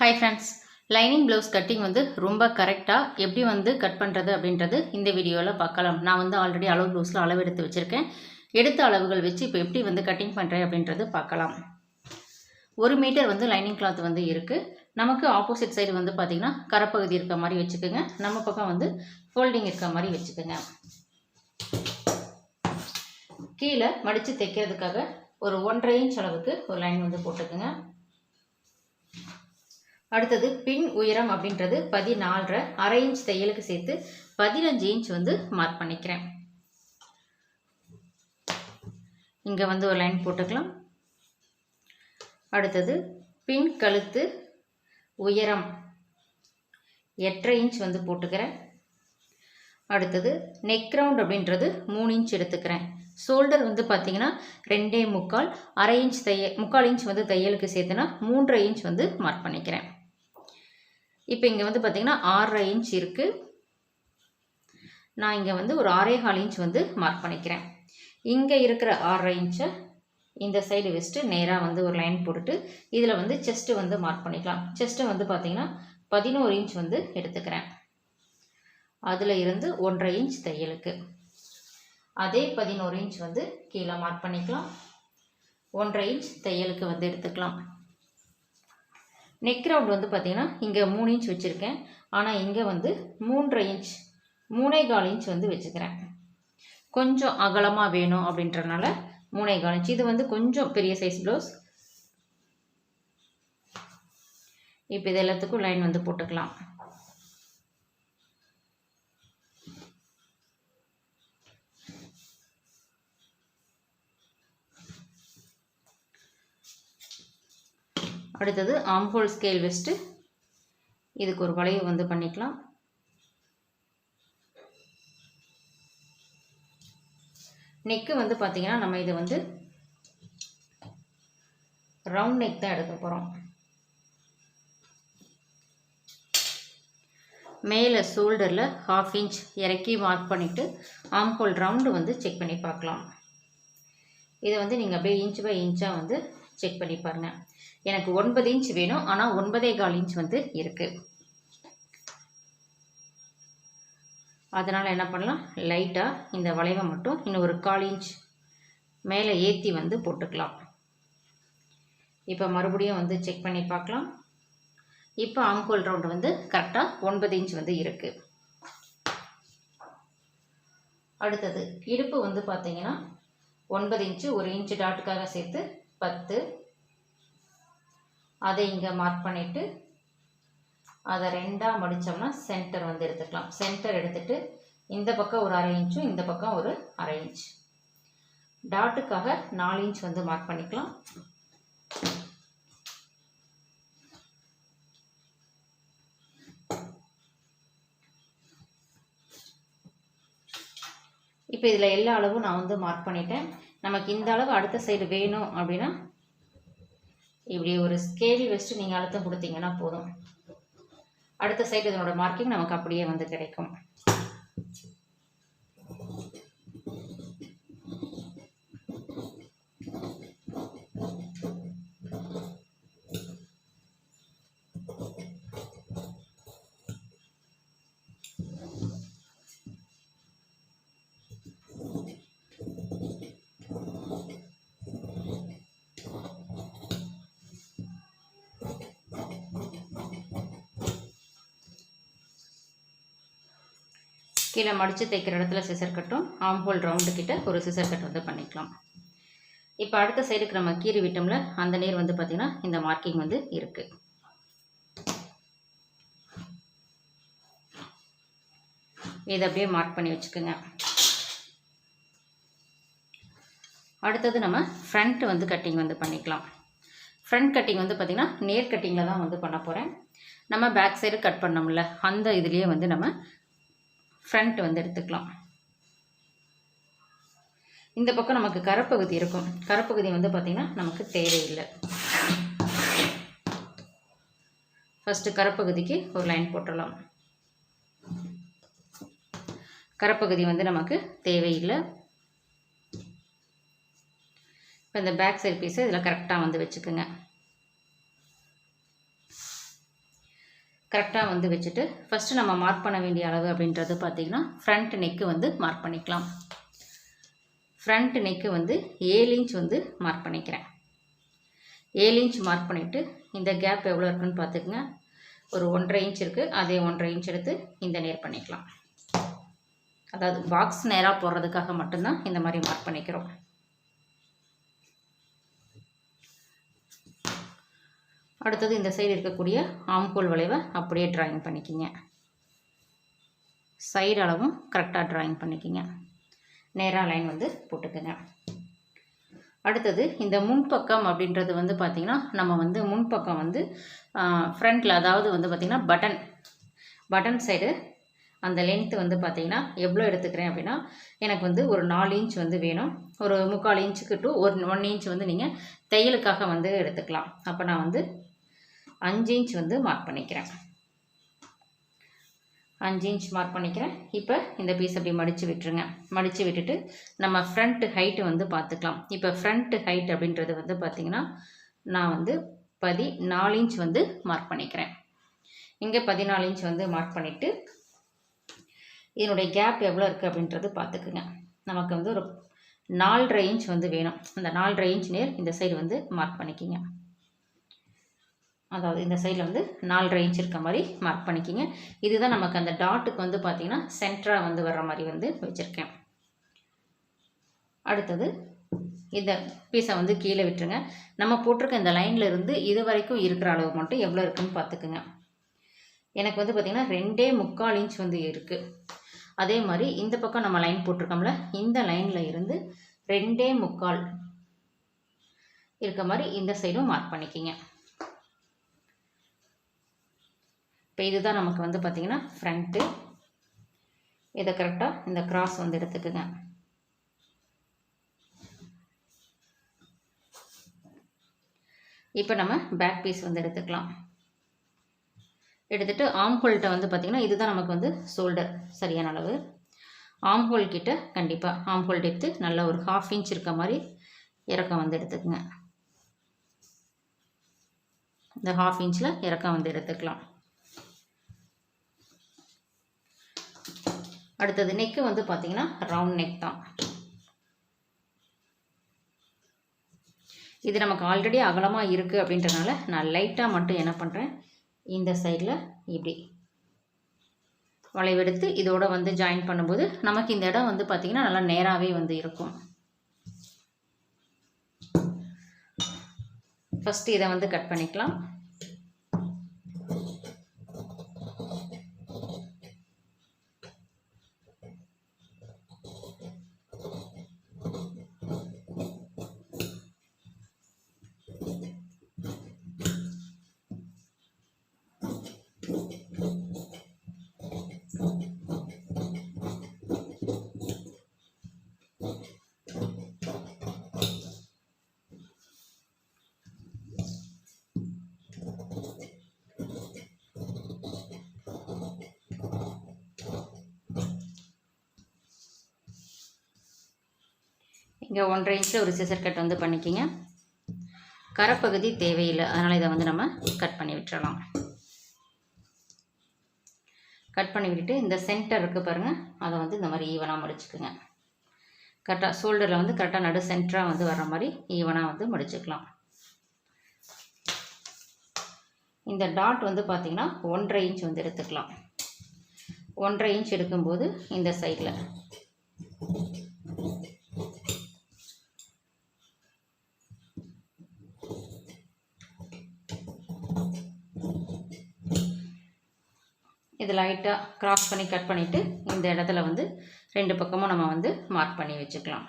Hi friends lining blouse cutting வந்து ரொம்ப கரெக்டாக எப்படி வந்து கட் பண்ணுறது அப்படின்றது இந்த வீடியோவில் பார்க்கலாம். நான் வந்து ஆல்ரெடி அளவு ப்ளவுஸில் அளவு எடுத்து வச்சுருக்கேன். எடுத்த அளவுகள் வச்சு இப்போ எப்படி வந்து கட்டிங் பண்ணுறேன் அப்படின்றது பார்க்கலாம். ஒரு மீட்டர் வந்து லைனிங் கிளாத் வந்து இருக்குது நமக்கு ஆப்போசிட் சைடு வந்து பார்த்திங்கன்னா கரப்பகுதி இருக்க மாதிரி வச்சுக்கோங்க. நம்ம பக்கம் வந்து ஃபோல்டிங் இருக்க மாதிரி வச்சுக்கோங்க. கீழே மடித்து தைக்கிறதுக்காக ஒரு ஒன்றரை இன்ச் அளவுக்கு ஒரு லைன் வந்து போட்டுக்கோங்க. அடுத்தது பின் உயரம் அப்படின்றது பதினாலரை அரை இன்ச் தையலுக்கு சேர்த்து பதினஞ்சு இன்ச் வந்து மார்க் பண்ணிக்கிறேன். இங்கே வந்து ஒரு லைன் போட்டுக்கலாம். அடுத்தது பின் கழுத்து உயரம் எட்டரை இன்ச் வந்து போட்டுக்கிறேன். அடுத்தது நெக் ரவுண்ட் அப்படின்றது மூணு இன்ச் எடுத்துக்கிறேன். ஷோல்டர் வந்து பார்த்தீங்கன்னா ரெண்டே முக்கால் அரை இன்ச் தைய முக்கால் இன்ச் வந்து தையலுக்கு சேர்த்துனா மூன்றரை இன்ச் வந்து மார்க் பண்ணிக்கிறேன். இப்போ இங்கே வந்து பார்த்தீங்கன்னா ஆறரை இன்ச் இருக்குது நான் இங்கே வந்து ஒரு ஆறே கால் இன்ச் வந்து மார்க் பண்ணிக்கிறேன். இங்கே இருக்கிற ஆறரை இன்ச்சை இந்த சைடு வச்சுட்டு நேராக வந்து ஒரு லைன் போட்டுட்டு இதில் வந்து செஸ்ட்டு வந்து மார்க் பண்ணிக்கலாம். செஸ்ட்டை வந்து பார்த்தீங்கன்னா பதினோரு இன்ச் வந்து எடுத்துக்கிறேன். அதில் இருந்து ஒன்றரை இன்ச் தையலுக்கு. அதே பதினோரு இன்ச் வந்து கீழே மார்க் பண்ணிக்கலாம். ஒன்றரை இன்ச் தையலுக்கு வந்து எடுத்துக்கலாம். நெக் ரவுண்ட் வந்து பார்த்திங்கன்னா இங்கே மூணு இன்ச் வச்சுருக்கேன். ஆனால் இங்கே வந்து மூன்றரை இன்ச் மூணே கால் இன்ச் வந்து வச்சுக்கிறேன். கொஞ்சம் அகலமாக வேணும் அப்படின்றனால மூணே கால் இன்ச் இது வந்து கொஞ்சம் பெரிய சைஸ் ப்ளவுஸ் இப்போ இது எல்லாத்துக்கும் லைன் வந்து போட்டுக்கலாம். அடுத்தது ஆம்ஹோல் ஸ்கேல் வெஸ்ட்டு இதுக்கு ஒரு வளைவு வந்து பண்ணிக்கலாம். நெக்கு வந்து பார்த்திங்கன்னா நம்ம இதை வந்து ரவுண்ட் நெக் தான் எடுக்க போகிறோம் மேலே ஷோல்டரில் ஹாஃப் இன்ச் இறக்கி மார்க் பண்ணிவிட்டு ஆம்ஹோல் ரவுண்டு வந்து செக் பண்ணி பார்க்கலாம். இதை வந்து நீங்கள் அப்படியே இன்ச் பை இன்ச்சாக வந்து செக் பண்ணி பாருங்கள் எனக்கு ஒன்பது இன்ச் வேணும். ஆனால் ஒன்பதே கால் இன்ச் வந்து இருக்குது அதனால் என்ன பண்ணலாம்? லைட்டாக இந்த வளைவை மட்டும் இன்னும் ஒரு கால் இன்ச் மேலே ஏற்றி வந்து போட்டுக்கலாம். இப்போ மறுபடியும் வந்து செக் பண்ணி பார்க்கலாம். இப்போ ஆம்கோல் ரவுண்டு வந்து கரெக்டாக ஒன்பது இன்ச் வந்து இருக்குது அடுத்தது இடுப்பு வந்து பார்த்தீங்கன்னா ஒன்பது இன்ச்சு ஒரு இன்ச்சு டாட்டுக்காக சேர்த்து பத்து. அதை இங்கே மார்க் பண்ணிவிட்டு அதை ரெண்டாக மடித்தோம்னா சென்டர் வந்து எடுத்துக்கலாம். சென்டர் எடுத்துகிட்டு இந்த பக்கம் ஒரு அரை இன்ச்சும் இந்த பக்கம் ஒரு அரை இன்ச் டாட்டுக்காக நாலு இன்ச் வந்து மார்க் பண்ணிக்கலாம். இப்போ இதில் எல்லா அளவும் நான் வந்து மார்க் பண்ணிட்டேன். நமக்கு இந்த அளவு அடுத்த சைடு வேணும் அப்படின்னா இப்படி ஒரு ஸ்கேல் வச்சுட்டு நீங்கள் அழுத்தம் கொடுத்தீங்கன்னா போதும். அடுத்த சைடு இதனோட மார்க்கிங் நமக்கு அப்படியே வந்து கிடைக்கும். கீழே மடித்து தைக்கிற இடத்துல சிசர் கட்டும் ஆம்ஹோல் ரவுண்டு கிட்ட ஒரு சிசர் கட் வந்து பண்ணிக்கலாம். இப்போ அடுத்த சைடுக்கு நம்ம கீறி விட்டோம்ல அந்த நீர் வந்து பார்த்திங்கன்னா இந்த மார்க்கிங் வந்து இருக்குது இதை அப்படியே மார்க் பண்ணி வச்சுக்கோங்க. அடுத்தது நம்ம ஃப்ரண்ட் வந்து கட்டிங் வந்து பண்ணிக்கலாம். ஃப்ரண்ட் கட்டிங் வந்து பார்த்திங்கன்னா நேர் கட்டிங்கில் தான் வந்து பண்ண போகிறேன் நம்ம பேக் சைடு கட் பண்ணோம்ல அந்த இதுலேயே வந்து நம்ம ஃப்ரண்ட் வந்து எடுத்துக்கலாம். இந்த பக்கம் நமக்கு கரப்பகுதி இருக்கும். கரப்பகுதி வந்து பார்த்திங்கன்னா நமக்கு தேவையில்லை. ஃபஸ்ட்டு கரப்பகுதிக்கு ஒரு லைன் போட்டுடலாம். கரப்பகுதி வந்து நமக்கு தேவையில்லை. இப்போ இந்த பேக் சைட் பீஸை இதில் கரெக்டாக வந்து வச்சுக்கோங்க. கரெக்டாக வந்து வச்சுட்டு ஃபஸ்ட்டு நம்ம மார்க் பண்ண வேண்டிய அளவு அப்படின்றது பார்த்திங்கன்னா ஃப்ரண்ட் நெக்கு வந்து மார்க் பண்ணிக்கலாம். ஃப்ரண்ட் நெக்கு வந்து ஏழு இன்ச் வந்து மார்க் பண்ணிக்கிறேன். ஏழு இன்ச் மார்க் பண்ணிவிட்டு இந்த கேப் எவ்வளோ இருக்குன்னு பார்த்துக்குங்க. ஒரு ஒன்றரை இன்ச் இருக்குது அதே ஒன்றரை இன்ச் எடுத்து இந்த நேர் பண்ணிக்கலாம். அதாவது பாக்ஸ் நேராக போடுறதுக்காக மட்டும்தான் இந்த மாதிரி மார்க் பண்ணிக்கிறோம். அடுத்தது இந்த சைடு இருக்கக்கூடிய ஆம்கோல் வளைவை அப்படியே ட்ராயிங் பண்ணிக்கிங்க. சைடு அளவும் கரெக்டாக ட்ராயிங் பண்ணிக்கிங்க. நேராக லைன் வந்து போட்டுக்கோங்க. அடுத்தது இந்த முன்பக்கம் அப்படின்றது வந்து பார்த்திங்கன்னா நம்ம வந்து முன்பக்கம் வந்து ஃப்ரண்ட்டில் அதாவது வந்து பார்த்திங்கன்னா பட்டன் பட்டன் சைடு அந்த லென்த்து வந்து பார்த்திங்கன்னா எவ்வளோ எடுத்துக்கிறேன் அப்படின்னா எனக்கு வந்து ஒரு நாலு இன்ச் வந்து வேணும். ஒரு முக்கால் இன்ச்சுக்கு டு ஒரு ஒன் இன்ச் வந்து நீங்கள் தையலுக்காக வந்து எடுத்துக்கலாம். அப்போ நான் வந்து அஞ்சு இன்ச் வந்து மார்க் பண்ணிக்கிறேன். அஞ்சு இன்ச் மார்க் பண்ணிக்கிறேன். இப்போ இந்த பீஸ் அப்படி மடித்து விட்டுருங்க. மடித்து விட்டுட்டு நம்ம ஃப்ரண்ட் ஹைட்டு வந்து பார்த்துக்கலாம். இப்போ ஃப்ரண்ட் ஹைட் அப்படின்றது வந்து பார்த்திங்கன்னா நான் வந்து பதி நாலு இன்ச் வந்து மார்க் பண்ணிக்கிறேன். இங்கே பதினாலு இன்ச் வந்து மார்க் பண்ணிவிட்டு இதனுடைய கேப் எவ்வளோ இருக்குது அப்படின்றது பார்த்துக்குங்க. நமக்கு வந்து ஒரு நாலரை இன்ச் வந்து வேணும். அந்த நாலரை இன்ச் நேர் இந்த சைடு வந்து மார்க் பண்ணிக்கிங்க. அதாவது இந்த சைடில் வந்து நாலு இன்ச் இருக்க மாதிரி மார்க் பண்ணிக்கிங்க. இதுதான் நமக்கு அந்த டாட்டுக்கு வந்து பார்த்திங்கன்னா சென்டராக வந்து வர்ற மாதிரி வந்து வச்சுருக்கேன். அடுத்தது இந்த பீஸை வந்து கீழே விட்டுருங்க. நம்ம போட்டிருக்க இந்த லைனில் இருந்து இது வரைக்கும் இருக்கிற அளவு மட்டும் எவ்வளோ இருக்குன்னு பார்த்துக்குங்க எனக்கு வந்து பார்த்திங்கன்னா ரெண்டே முக்கால் இன்ச் வந்து இருக்குது அதே மாதிரி இந்த பக்கம் நம்ம லைன் போட்டிருக்கோம்ல இந்த லைனில் இருந்து ரெண்டே முக்கால் இருக்க மாதிரி இந்த சைடும் மார்க் பண்ணிக்கிங்க. இப்போ இதுதான் நமக்கு வந்து பார்த்திங்கன்னா ஃப்ரண்ட்டு இதை கரெக்டாக இந்த கிராஸ் வந்து எடுத்துக்குங்க. இப்போ நம்ம பேக் பீஸ் வந்து எடுத்துக்கலாம். எடுத்துகிட்டு ஆம்ஹோல்கிட்ட வந்து பார்த்திங்கன்னா இதுதான் நமக்கு வந்து ஷோல்டர் சரியான அளவு. ஆம்ஹோல் கிட்ட கண்டிப்பாக ஆம்ஹோல் எடுத்து நல்ல ஒரு ஹாஃப் இன்ச் இருக்க மாதிரி இறக்கம் வந்து எடுத்துக்கோங்க. இந்த ஹாஃப் இன்ச்சில் இறக்கம் வந்து எடுத்துக்கலாம். அடுத்தது நெக்கு வந்து பார்த்திங்கன்னா ரவுண்ட் நெக் தான். இது நமக்கு ஆல்ரெடி அகலமாக இருக்குது அப்படின்றனால நான் லைட்டாக மட்டும் என்ன பண்ணுறேன் இந்த சைடில் இப்படி வளைவெடுத்து இதோட வந்து ஜாயின் பண்ணும்போது நமக்கு இந்த இடம் வந்து பார்த்திங்கன்னா நல்லா நேராகவே வந்து இருக்கும். ஃபஸ்ட்டு இதை வந்து கட் பண்ணிக்கலாம். இங்கே ஒன்றரை இன்ச்சில் ஒரு சிசர் கட் வந்து பண்ணிக்கிங்க. கரப்பகுதி தேவையில்லை. அதனால் இதை வந்து நம்ம கட் பண்ணி விட்டுறலாம். கட் பண்ணி விட்டுட்டு இந்த சென்டர் இருக்குது பாருங்கள் அதை வந்து இந்த மாதிரி ஈவனாக முடிச்சுக்குங்க. கரெக்டாக ஷோல்டரில் வந்து கரெக்டாக நடு சென்டராக வந்து வர்ற மாதிரி ஈவனாக வந்து முடிச்சுக்கலாம். இந்த டாட் வந்து பார்த்திங்கன்னா ஒன்றரை இன்ச் வந்து எடுத்துக்கலாம். ஒன்றரை இன்ச் எடுக்கும்போது இந்த சைடில் இது லைட்டாக க்ராஸ் பண்ணி கட் பண்ணிவிட்டு இந்த இடத்துல வந்து ரெண்டு பக்கமும் நம்ம வந்து மார்க் பண்ணி வச்சுக்கலாம்.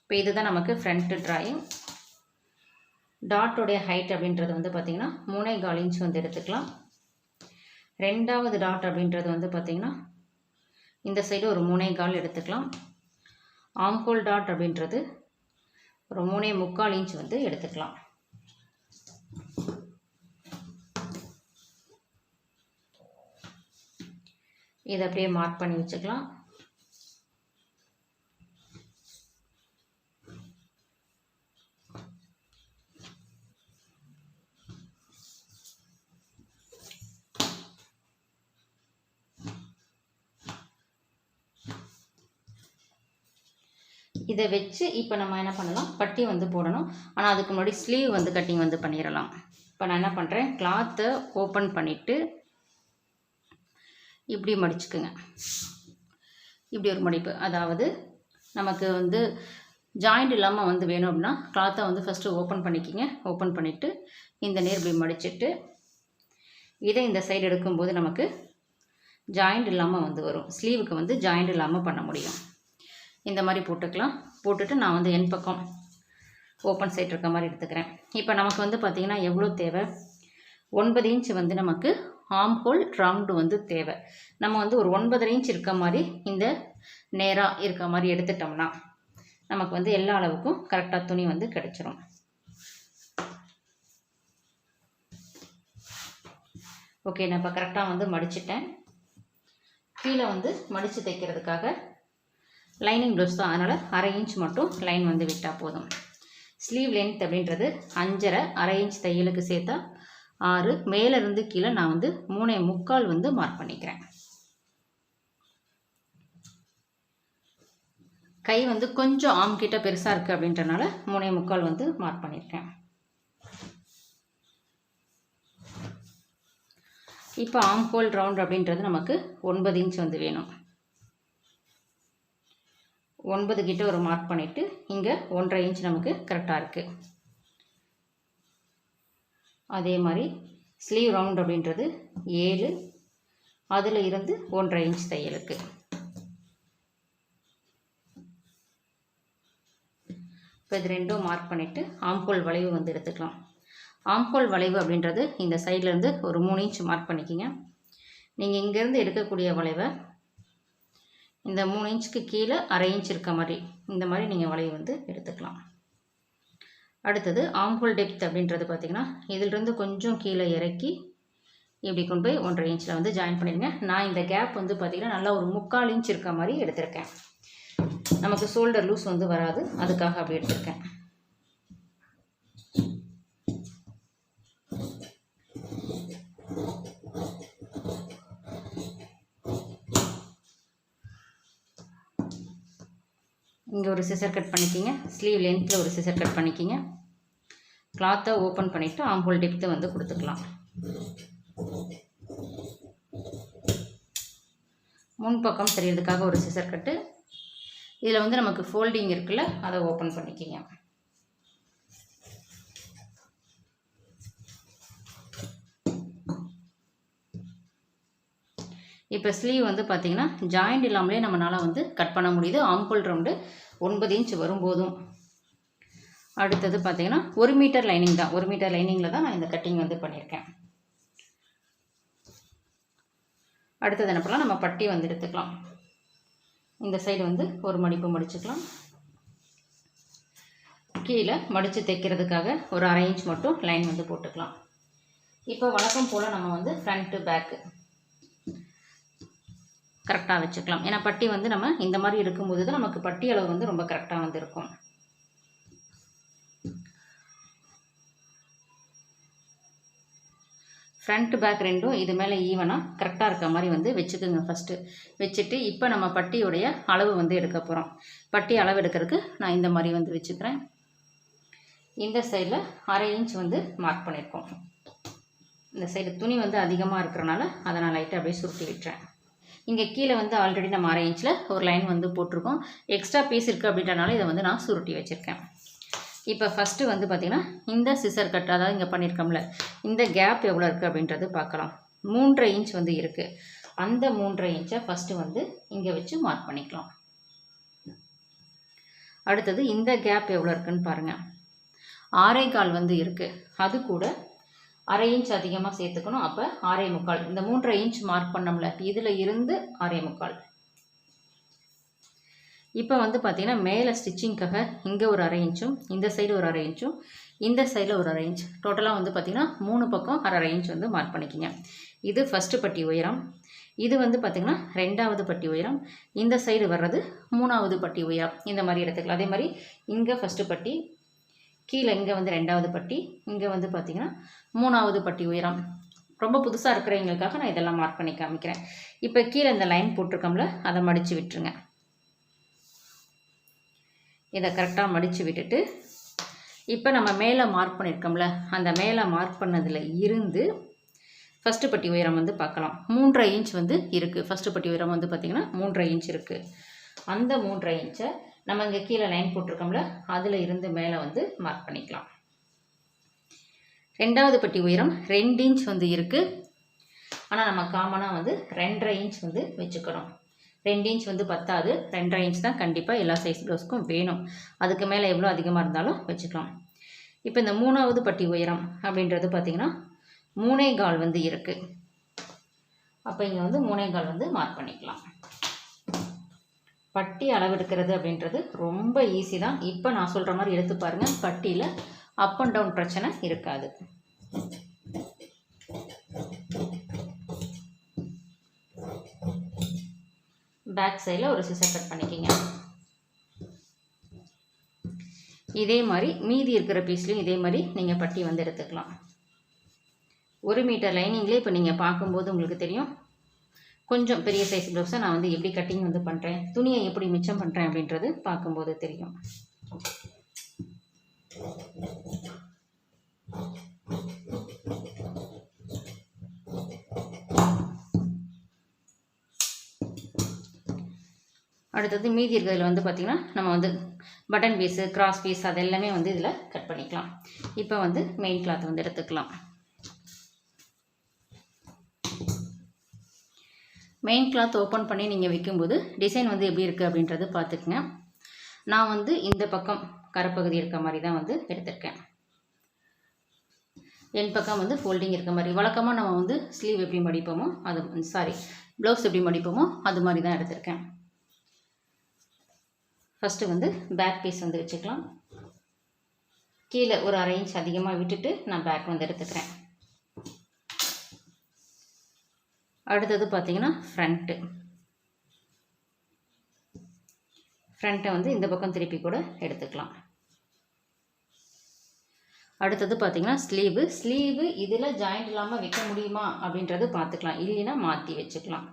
இப்போ இதுதான் நமக்கு ஃப்ரண்ட்டு ட்ராயிங் டாட்டோடைய ஹைட் அப்படின்றது வந்து பார்த்திங்கன்னா மூணே கால் இன்ச் வந்து எடுத்துக்கலாம். ரெண்டாவது டாட் அப்படின்றது வந்து பார்த்திங்கன்னா இந்த சைடு ஒரு மூணே கால் எடுத்துக்கலாம். ஆம்கோல் டாட் அப்படின்றது ஒரு மூணே முக்கால் இன்ச் வந்து எடுத்துக்கலாம். இதை அப்படியே மார்க் பண்ணி வச்சுக்கலாம். இதை வச்சு இப்போ நம்ம என்ன பண்ணலாம்? பட்டி வந்து போடணும். ஆனால் அதுக்கு முன்னாடி ஸ்லீவ் வந்து கட்டிங் வந்து பண்ணிடலாம். இப்போ நான் என்ன பண்ணுறேன் கிளாத்தை ஓப்பன் பண்ணிவிட்டு இப்படி மடிச்சுக்குங்க. இப்படி ஒரு மடிப்பு. அதாவது நமக்கு வந்து ஜாயிண்ட் இல்லாமல் வந்து வேணும் அப்படின்னா கிளாத்தை வந்து ஃபஸ்ட்டு ஓப்பன் பண்ணிக்கிங்க. ஓப்பன் பண்ணிவிட்டு இந்த நேர் இப்படி மடிச்சிட்டு இதை இந்த சைடு எடுக்கும்போது நமக்கு ஜாயிண்ட் இல்லாமல் வந்து வரும். ஸ்லீவுக்கு வந்து ஜாயிண்ட் இல்லாமல் பண்ண முடியும். இந்த மாதிரி போட்டுக்கலாம். போட்டுட்டு நான் வந்து என் பக்கம் ஓப்பன் சைட் இருக்க மாதிரி எடுத்துக்கிறேன். இப்போ நமக்கு வந்து பார்த்திங்கன்னா எவ்வளோ தேவை? ஒன்பது இன்ச் வந்து நமக்கு ஆம் ஹோல் ரவுண்டு வந்து தேவை. நம்ம வந்து ஒரு ஒன்பதரை இன்ச் இருக்க மாதிரி இந்த நேராக இருக்க மாதிரி எடுத்துட்டோம்னா நமக்கு வந்து எல்லா அளவுக்கும் கரெக்டாக துணி வந்து கிடச்சிரும். ஓகே நான் இப்போ கரெக்டாக வந்து மடிச்சிட்டேன். கீழே வந்து மடித்து தைக்கிறதுக்காக லைனிங் ப்ளவுஸ் தான். அதனால் அரை இன்ச் மட்டும் லைன் வந்து விட்டால் போதும். ஸ்லீவ் லென்த் அப்படின்றது அஞ்சரை அரை இன்ச் தையலுக்கு சேர்த்தா ஆறு மேலேருந்து கீழே நான் வந்து மூணே முக்கால் வந்து மார்க் பண்ணிக்கிறேன். கை வந்து கொஞ்சம் ஆம் கிட்ட பெருசாக இருக்குது அப்படின்றனால மூணே முக்கால் வந்து மார்க் பண்ணியிருக்கேன். இப்போ ஆம் ஹோல் ரவுண்ட் அப்படின்றது நமக்கு ஒன்பது இன்ச் வந்து வேணும். ஒன்பது கிட்ட ஒரு மார்க் பண்ணிவிட்டு இங்கே ஒன்றரை இன்ச் நமக்கு கரெக்டாக இருக்குது அதே மாதிரி ஸ்லீவ் ரவுண்ட் அப்படின்றது ஏழு. அதில் இருந்து ஒன்றரை இன்ச் தையலுக்கு. இப்போ இது ரெண்டும் மார்க் பண்ணிவிட்டு ஆம்கோல் வளைவு வந்து எடுத்துக்கலாம். ஆம்கோல் வளைவு அப்படின்றது இந்த சைட்லேருந்து ஒரு மூணு இன்ச் மார்க் பண்ணிக்கிங்க. நீங்கள் இங்கேருந்து எடுக்கக்கூடிய வளைவை இந்த மூணு இன்ச்சுக்கு கீழே அரை இன்ச் இருக்க மாதிரி இந்த மாதிரி நீங்கள் வளைவு வந்து எடுத்துக்கலாம். அடுத்தது ஆம்ஹோல் டெப்த் அப்படின்றது பார்த்திங்கன்னா இதிலிருந்து கொஞ்சம் கீழே இறக்கி இப்படி கொண்டு போய் ஒன்றரை இன்ச்சில் வந்து ஜாயின் பண்ணிடுங்க. நான் இந்த கேப் வந்து பார்த்திங்கன்னா நல்லா ஒரு முக்கால் இன்ச் இருக்க மாதிரி எடுத்திருக்கேன். நமக்கு ஷோல்டர் லூஸ் வந்து வராது. அதுக்காக அப்படி எடுத்திருக்கேன். இங்கே ஒரு சிசர் கட் பண்ணிக்கிங்க. ஸ்லீவ் லென்த்தில் ஒரு சிசர் கட் பண்ணிக்கிங்க. கிளாத்தை ஓப்பன் பண்ணிவிட்டு ஆம்பூல் டெப்த்து வந்து கொடுத்துக்கலாம். முன்பக்கம் தெரியறதுக்காக ஒரு சிசர் கட்டு இதில் வந்து நமக்கு ஃபோல்டிங் இருக்குல்ல அதை ஓப்பன் பண்ணிக்கிங்க. இப்போ ஸ்லீவ் வந்து பார்த்திங்கன்னா ஜாயிண்ட் இல்லாமலே நம்மளால் வந்து கட் பண்ண முடியுது. ஆம்கோல் ரவுண்டு ஒன்பது இன்ச் வரும்போதும். அடுத்தது பார்த்திங்கன்னா ஒரு மீட்டர் லைனிங் தான். ஒரு மீட்டர் லைனிங்கில் தான் நான் இந்த கட்டிங் வந்து பண்ணியிருக்கேன். அடுத்தது என்ன பண்ணலாம்? நம்ம பட்டி வந்து எடுத்துக்கலாம். இந்த சைடு வந்து ஒரு மடிப்பு மடிச்சுக்கலாம். கீழே மடித்து தைக்கிறதுக்காக ஒரு அரை இன்ச் மட்டும் லைன் வந்து போட்டுக்கலாம். இப்போ வழக்கம் போல் நம்ம வந்து ஃப்ரண்ட்டு பேக்கு கரெக்டாக வச்சுக்கலாம். ஏன்னா பட்டி வந்து நம்ம இந்த மாதிரி இருக்கும்போது தான் நமக்கு பட்டி அளவு வந்து ரொம்ப கரெக்டாக வந்து இருக்கும் ஃப்ரண்ட் பேக் ரெண்டும் இது மேலே ஈவனாக கரெக்டாக இருக்க மாதிரி வந்து வச்சுக்கோங்க ஃபஸ்ட்டு வச்சுட்டு இப்போ நம்ம பட்டியுடைய அளவு வந்து எடுக்க போகிறோம் பட்டி அளவு எடுக்கிறதுக்கு நான் இந்த மாதிரி வந்து வச்சுக்கிறேன். இந்த சைடில் அரை இன்ச் வந்து மார்க் பண்ணியிருக்கோம் இந்த சைடு துணி வந்து அதிகமாக இருக்கிறனால அதை நான் லைட்டாக அப்படியே சுருட்டி விட்டுறேன். இங்கே கீழே வந்து ஆல்ரெடி நம்ம அரை இன்ச்சில் ஒரு லைன் வந்து போட்டிருக்கோம். எக்ஸ்ட்ரா பீஸ் இருக்குது அப்படின்றனால இதை வந்து நான் சுருட்டி வச்சுருக்கேன். இப்போ ஃபஸ்ட்டு வந்து பார்த்திங்கன்னா இந்த சிசர் கட் அதாவது இங்கே பண்ணியிருக்கோம்ல இந்த கேப் எவ்வளோ இருக்குது அப்படின்றது பார்க்கலாம். மூன்றரை இன்ச் வந்து இருக்குது அந்த மூன்றரை இன்ச்சை ஃபஸ்ட்டு வந்து இங்கே வச்சு மார்க் பண்ணிக்கலாம். அடுத்தது இந்த கேப் எவ்வளோ இருக்குன்னு பாருங்கள் ஆரே கால் வந்து இருக்குது அது கூட அரை இன்ச் அதிகமாக சேர்த்துக்கணும். அப்போ ஆறே முக்கால். இந்த மூன்றரை இன்ச் மார்க் பண்ணோம்ல இதில் இருந்து ஆறே முக்கால். இப்போ வந்து பார்த்திங்கன்னா மேலே ஸ்டிச்சிங்க்காக இங்கே ஒரு அரை இன்ச்சும் இந்த சைடு ஒரு அரை இன்ச்சும் இந்த சைடில் ஒரு அரை இன்ச். டோட்டலாக வந்து பார்த்திங்கன்னா மூணு பக்கம் அரை அரை இன்ச் வந்து மார்க் பண்ணிக்கிங்க. இது ஃபஸ்ட்டு பட்டி உயரம். இது வந்து பார்த்திங்கன்னா ரெண்டாவது பட்டி உயரம். இந்த சைடு வர்றது மூணாவது பட்டி உயரம். இந்த மாதிரி எடுத்துக்கலாம். அதே மாதிரி இங்கே ஃபஸ்ட்டு பட்டி கீழே இங்கே வந்து ரெண்டாவது பட்டி இங்கே வந்து பார்த்திங்கன்னா மூணாவது பட்டி உயரம். ரொம்ப புதுசாக இருக்கிறவங்களுக்காக நான் இதெல்லாம் மார்க் பண்ணி காமிக்கிறேன். இப்போ கீழே இந்த லைன் போட்டிருக்கோம்ல அதை மடித்து விட்டுருங்க. இதை கரெக்டாக மடித்து விட்டுட்டு இப்போ நம்ம மேலே மார்க் பண்ணியிருக்கோம்ல அந்த மேலே மார்க் பண்ணதில் இருந்து ஃபஸ்ட்டு பட்டி உயரம் வந்து பார்க்கலாம். மூன்றரை இன்ச் வந்து இருக்குது ஃபஸ்ட்டு பட்டி உயரம் வந்து பார்த்திங்கன்னா மூன்றரை இன்ச் இருக்குது அந்த மூன்றரை இன்ச்சை நம்ம இங்கே கீழே லைன் போட்டிருக்கோம்ல அதில் இருந்து மேலே வந்து மார்க் பண்ணிக்கலாம். ரெண்டாவது பட்டி உயரம் ரெண்டு இன்ச் வந்து இருக்குது ஆனால் நம்ம காமனாக வந்து ரெண்டரை இன்ச் வந்து வச்சுக்கணும். ரெண்டு இன்ச் வந்து பத்தாது. ரெண்டரை இன்ச் தான் கண்டிப்பாக எல்லா சைஸ் ப்ளவுஸ்க்கும் வேணும். அதுக்கு மேலே எவ்வளோ அதிகமாக இருந்தாலும் வச்சுக்கலாம். இப்போ இந்த மூணாவது பட்டி உயரம் அப்படின்றது பார்த்திங்கன்னா மூணே கால் வந்து இருக்குது அப்போ இங்கே வந்து மூணே கால் வந்து மார்க் பண்ணிக்கலாம். பட்டி அளவெடுக்கிறது அப்படின்றது ரொம்ப ஈஸி தான். இப்போ நான் சொல்கிற மாதிரி எடுத்து பாருங்கள் பட்டியில் அப் அண்ட் டவுன் பிரச்சனை இருக்காது. பேக் சைடில் ஒரு சிசர் கட் பண்ணிக்கிங்க. இதே மாதிரி மீதி இருக்கிற பீஸ்லையும் இதே மாதிரி நீங்கள் பட்டி வந்து எடுத்துக்கலாம். ஒரு மீட்டர் லைனிங்லேயே இப்போ நீங்கள் பார்க்கும்போது உங்களுக்கு தெரியும். கொஞ்சம் பெரிய சைஸ் ப்ளவுஸை நான் வந்து எப்படி கட்டிங் வந்து பண்ணுறேன் துணியை எப்படி மிச்சம் பண்ணுறேன் அப்படின்றது பார்க்கும்போது தெரியும். அடுத்தது மீதி இருக்கிறதுல வந்து பார்த்திங்கன்னா நம்ம வந்து பட்டன் பீஸு கிராஸ் பீஸ் அது எல்லாமே வந்து இதில் கட் பண்ணிக்கலாம். இப்போ வந்து மெயின் கிளாத் வந்து எடுத்துக்கலாம். மெயின் கிளாத் ஓப்பன் பண்ணி நீங்கள் வைக்கும்போது டிசைன் வந்து எப்படி இருக்குது அப்படின்றது பார்த்துக்குங்க. நான் வந்து இந்த பக்கம் கரப்பகுதி இருக்க மாதிரி தான் வந்து எடுத்திருக்கேன். என் பக்கம் வந்து ஃபோல்டிங் இருக்க மாதிரி. வழக்கமாக நம்ம வந்து ஸ்லீவ் எப்படி மடிப்போமோ அது சாரி ப்ளவுஸ் எப்படி மடிப்போமோ அது மாதிரி தான் எடுத்திருக்கேன். ஃபஸ்ட்டு வந்து பேக் பீஸ் வந்து வச்சுக்கலாம். கீழே ஒரு அரை இன்ச் அதிகமாக விட்டுட்டு நான் பேக் வந்து எடுத்துக்கிறேன். அடுத்தது பார்த்தீங்கன்னா ஃப்ரண்ட்டு ஃப்ரண்ட்டை வந்து இந்த பக்கம் திருப்பி கூட எடுத்துக்கலாம். அடுத்தது பார்த்தீங்கன்னா ஸ்லீவு ஸ்லீவு இதில் ஜாயிண்ட் இல்லாமல் வைக்க முடியுமா அப்படின்றது பார்த்துக்கலாம். இல்லைன்னா மாற்றி வச்சுக்கலாம்.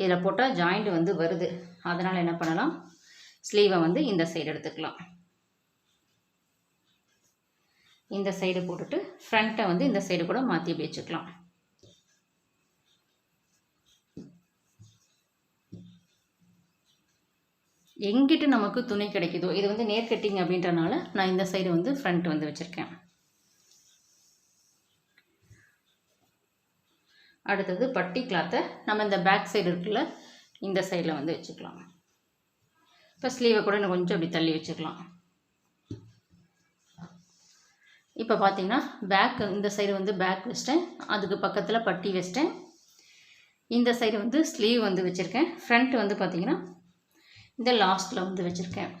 இதில் போட்டால் ஜாயிண்ட் வந்து வருது. அதனால் என்ன பண்ணலாம்? ஸ்லீவை வந்து இந்த சைடு எடுத்துக்கலாம். இந்த சைடு போட்டுட்டு ஃப்ரண்ட்டை வந்து இந்த சைடு கூட மாற்றி வச்சுக்கலாம். எங்கிட்ட நமக்கு துணி கிடைக்குதோ இது வந்து நேர் கட்டிங் அப்படின்றனால நான் இந்த சைடு வந்து ஃப்ரண்ட் வந்து வச்சுருக்கேன். அடுத்தது பட்டி கிளாத்தை நம்ம இந்த பேக் சைடு இருக்குல்ல இந்த சைடில் வந்து வச்சுக்கலாம். இப்போ ஸ்லீவை கூட இன்னும் கொஞ்சம் அப்படி தள்ளி வச்சுக்கலாம் இப்போ பார்த்தீங்கன்னா பேக் இந்த சைடு வந்து பேக் வச்சிட்டேன். அதுக்கு பக்கத்தில் பட்டி வச்சிட்டேன். இந்த சைடு வந்து ஸ்லீவ் வந்து வச்சுருக்கேன். ஃப்ரண்ட் வந்து பார்த்திங்கன்னா இந்த லாஸ்ட்டில் வந்து வச்சுருக்கேன்.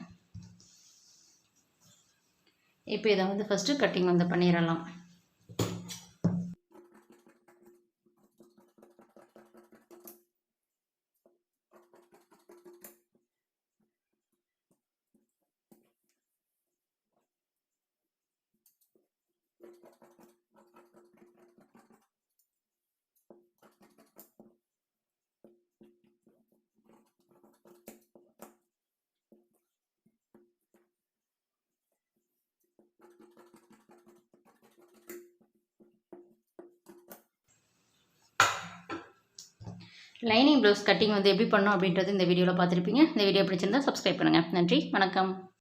இப்போ இதை வந்து ஃபஸ்ட்டு கட்டிங் வந்து பண்ணிடலாம். லைனிங் ப்ளவுஸ் கட்டிங் வந்து எப்படி பண்ணோம் அப்படின்றது இந்த வீடியோவில் பார்த்துருப்பீங்க. இந்த வீடியோ பிடிச்சிருந்தா சப்ஸ்கிரைப் பண்ணுங்கள் நன்றி. வணக்கம்.